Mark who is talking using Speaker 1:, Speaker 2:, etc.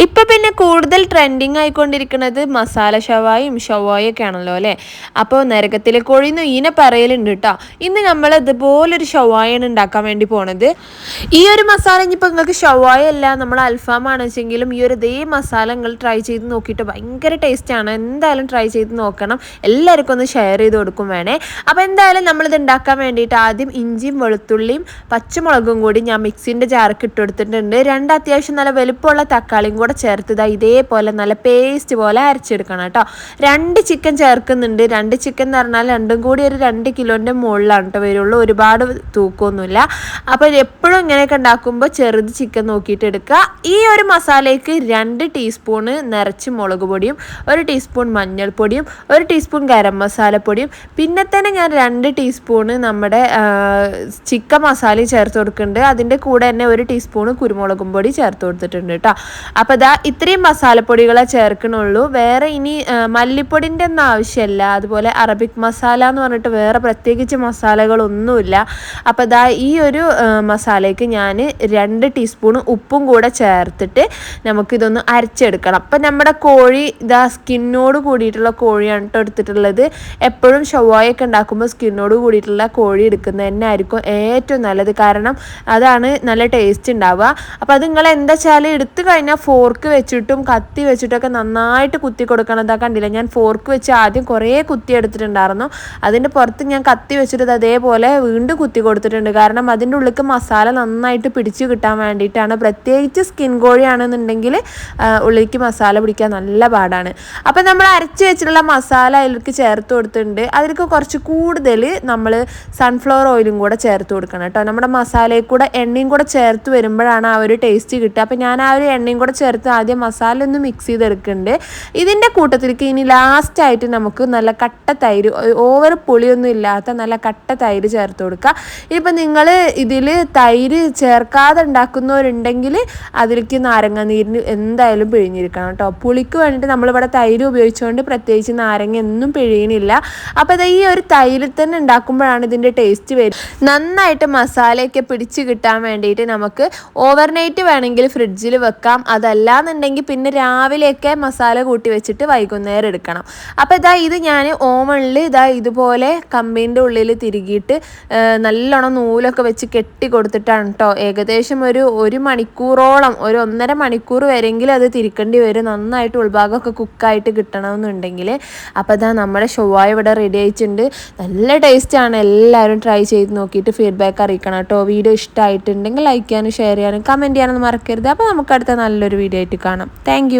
Speaker 1: ഇപ്പം പിന്നെ കൂടുതൽ ട്രെൻഡിങ് ആയിക്കൊണ്ടിരിക്കുന്നത് മസാല ഷവായും ഷവായൊക്കെ ആണല്ലോ അല്ലേ? അപ്പോൾ നരകത്തിലെ കോഴിന്ന് ഈനെ പറയലുണ്ട് കേട്ടോ. ഇന്ന് നമ്മൾ ഇതുപോലൊരു ഷവായാണ് ഉണ്ടാക്കാൻ വേണ്ടി പോണത്. ഈ ഒരു മസാല ഇനിയിപ്പോൾ നിങ്ങൾക്ക് ഷവായ അല്ല നമ്മൾ അൽഫാമാണ് വെച്ചെങ്കിലും ഈ ഒരു ഇതേ മസാല നിങ്ങൾ ട്രൈ ചെയ്ത് നോക്കിയിട്ട് ഭയങ്കര ടേസ്റ്റാണ് എന്തായാലും ട്രൈ ചെയ്ത് നോക്കണം. എല്ലാവർക്കും ഒന്ന് ഷെയർ ചെയ്ത് കൊടുക്കും വേണേ. അപ്പോൾ എന്തായാലും നമ്മളിത് ഉണ്ടാക്കാൻ വേണ്ടിയിട്ട് ആദ്യം ഇഞ്ചിയും വെളുത്തുള്ളിയും പച്ചമുളകും കൂടി ഞാൻ മിക്സിന്റെ ജാർക്ക് ഇട്ട് കൊടുത്തിട്ടുണ്ട്. രണ്ട് അത്യാവശ്യം നല്ല വലുപ്പമുള്ള തക്കാളിയും കൂടെ ചേർത്ത് ഇതാ ഇതേപോലെ നല്ല പേസ്റ്റ് പോലെ അരച്ചെടുക്കണം കേട്ടോ. രണ്ട് ചിക്കൻ ചേർക്കുന്നുണ്ട്. രണ്ട് ചിക്കൻ എന്ന് പറഞ്ഞാൽ രണ്ടും കൂടി ഒരു രണ്ട് കിലോന്റെ മുകളിലാണ് കേട്ടോ വരുള്ളൂ. ഒരുപാട് തൂക്കമൊന്നുമില്ല. അപ്പോൾ എപ്പോഴും ഇങ്ങനെയൊക്കെ ഉണ്ടാക്കുമ്പോൾ ചെറുത് ചിക്കൻ നോക്കിയിട്ട് എടുക്കുക. ഈ ഒരു മസാലയ്ക്ക് രണ്ട് ടീസ്പൂണ് നിറച്ച് മുളക് പൊടിയും ഒരു ടീസ്പൂൺ മഞ്ഞൾപ്പൊടിയും ഒരു ടീസ്പൂൺ ഗരം മസാലപ്പൊടിയും പിന്നെ തന്നെ ഞാൻ രണ്ട് ടീസ്പൂണ് നമ്മുടെ ചിക്കൻ മസാലയും ചേർത്ത് കൊടുക്കുന്നുണ്ട്. അതിന്റെ കൂടെ തന്നെ ഒരു ടീസ്പൂണ് കുരുമുളകും പൊടി ചേർത്ത് കൊടുത്തിട്ടുണ്ട് കേട്ടോ. അപ്പോൾ ഇതാ ഇത്രയും മസാലപ്പൊടികളെ ചേർക്കണുള്ളൂ. വേറെ ഇനി മല്ലിപ്പൊടിന്റെ ഒന്നും ആവശ്യമില്ല അതുപോലെ അറബിക് മസാല എന്ന് പറഞ്ഞിട്ട് വേറെ പ്രത്യേകിച്ച് മസാലകളൊന്നുമില്ല. അപ്പോൾ ഇതാ ഈ ഒരു മസാലയ്ക്ക് ഞാൻ രണ്ട് ടീസ്പൂൺ ഉപ്പും കൂടെ ചേർത്തിട്ട് നമുക്കിതൊന്ന് അരച്ചെടുക്കണം. അപ്പം നമ്മുടെ കോഴി ഇതാ സ്കിന്നോട് കൂടിയിട്ടുള്ള കോഴിയാണ് കേട്ടോ എടുത്തിട്ടുള്ളത്. എപ്പോഴും ഷവായൊക്കെ ഉണ്ടാക്കുമ്പോൾ സ്കിന്നോട് കൂടിയിട്ടുള്ള കോഴി എടുക്കുന്നത് തന്നെ ആയിരിക്കും ഏറ്റവും നല്ലത്. കാരണം അതാണ് നല്ല ടേസ്റ്റ് ഉണ്ടാവുക. അപ്പോൾ അത് നിങ്ങൾ എന്താ വെച്ചാൽ എടുത്തു കഴിഞ്ഞാൽ ഫോർക്ക് വെച്ചിട്ടും കത്തി വെച്ചിട്ടൊക്കെ നന്നായിട്ട് കുത്തി കൊടുക്കണം. കണ്ടില്ല? ഞാൻ ഫോർക്ക് വെച്ച് ആദ്യം കുറേ കുത്തി എടുത്തിട്ടുണ്ടായിരുന്നു. അതിന്റെ പുറത്ത് ഞാൻ കത്തി വെച്ചിട്ട് അതേപോലെ വീണ്ടും കുത്തി കൊടുത്തിട്ടുണ്ട്. കാരണം അതിന്റെ ഉള്ളിലേക്ക് മസാല നന്നായിട്ട് പിടിച്ചു കിട്ടാൻ വേണ്ടിയിട്ടാണ്. പ്രത്യേകിച്ച് സ്കിൻ കോഴിയാണെന്നുണ്ടെങ്കിൽ ഉള്ളിലേക്ക് മസാല പിടിക്കാൻ നല്ല പാടാണ്. അപ്പം നമ്മൾ അരച്ച് വെച്ചിട്ടുള്ള മസാല അതിലേക്ക് ചേർത്ത് കൊടുത്തിട്ടുണ്ട്. അതിലേക്ക് കുറച്ച് കൂടുതൽ നമ്മൾ സൺഫ്ലവർ ഓയിലും കൂടെ ചേർത്ത് കൊടുക്കണം കേട്ടോ. നമ്മുടെ മസാലയിൽ കൂടെ എണ്ണയും കൂടെ ചേർത്ത് വരുമ്പോഴാണ് ആ ഒരു ടേസ്റ്റ് കിട്ടുക. അപ്പം ഞാൻ ആ ഒരു എണ്ണയും കൂടെ ചേർത്ത് ആദ്യം മസാല ഒന്ന് മിക്സ് ചെയ്തെടുക്കുന്നുണ്ട് ഇതിന്റെ കൂട്ടത്തിലേക്ക് ഇനി ലാസ്റ്റായിട്ട് നമുക്ക് നല്ല കട്ട തൈര് ഓവർ പുളിയൊന്നും ഇല്ലാത്ത നല്ല കട്ട തൈര് ചേർത്ത് കൊടുക്കുക ഇനിയിപ്പോൾ നിങ്ങൾ ഇതിൽ തൈര് ചേർക്കാതെ ഉണ്ടാക്കുന്നവരുണ്ടെങ്കിൽ അതിലേക്ക് നാരങ്ങ നീരിന് എന്തായാലും പിഴിഞ്ഞിരിക്കണം കേട്ടോ. പുളിക്ക് വേണ്ടിയിട്ട് നമ്മളിവിടെ തൈര് ഉപയോഗിച്ചുകൊണ്ട് പ്രത്യേകിച്ച് നാരങ്ങ ഒന്നും പിഴിയണില്ല. അപ്പോൾ അത് ഈ ഒരു തൈരിൽ തന്നെ ഉണ്ടാക്കുമ്പോഴാണ് ഇതിന്റെ ടേസ്റ്റ് വരുന്നത് നന്നായിട്ട് മസാലയൊക്കെ പിടിച്ച് കിട്ടാൻ വേണ്ടിയിട്ട് നമുക്ക് ഓവർനൈറ്റ് വേണമെങ്കിൽ ഫ്രിഡ്ജിൽ വെക്കാം. അതല്ലാന്നുണ്ടെങ്കിൽ പിന്നെ രാവിലെയൊക്കെ മസാല കൂട്ടി വെച്ചിട്ട് വൈകുന്നേരം എടുക്കണം. അപ്പോൾ ഇതാ ഇത് ഞാൻ ഓവണിൽ ഇതാ ഇതുപോലെ കമ്പീന്റെ ഉള്ളിൽ തിരുകിയിട്ട് നല്ലോണം നൂലൊക്കെ വെച്ച് കെട്ടി കൊടുത്തിട്ടാണ് കേട്ടോ ഏകദേശം ഒരു ഒരു മണിക്കൂറോളം ഒരു ഒന്നര മണിക്കൂർ വരെങ്കിലും അത് തിരിക്കേണ്ടി വരും. നന്നായിട്ട് ഉൾഭാഗമൊക്കെ കുക്കായിട്ട് കിട്ടണമെന്നുണ്ടെങ്കിൽ. അപ്പോൾ ഇതാ നമ്മുടെ ഷോവായ ഇവിടെ റെഡി ആയിട്ടുണ്ട്. നല്ല ടേസ്റ്റാണ് എല്ലാവരും ട്രൈ ചെയ്ത് നോക്കിയിട്ട് ഫീഡ്ബാക്ക് അറിയിക്കണം കേട്ടോ വീഡിയോ ഇഷ്ടമായിട്ടുണ്ടെങ്കിൽ ലൈക്ക് ചെയ്യാനും ഷെയർ ചെയ്യാനും കമന്റ് ചെയ്യാനൊന്നും മറക്കരുത്. അപ്പോൾ നമുക്ക് അടുത്ത നല്ലൊരു വീഡിയോ ആയിട്ട് കാണാം. താങ്ക്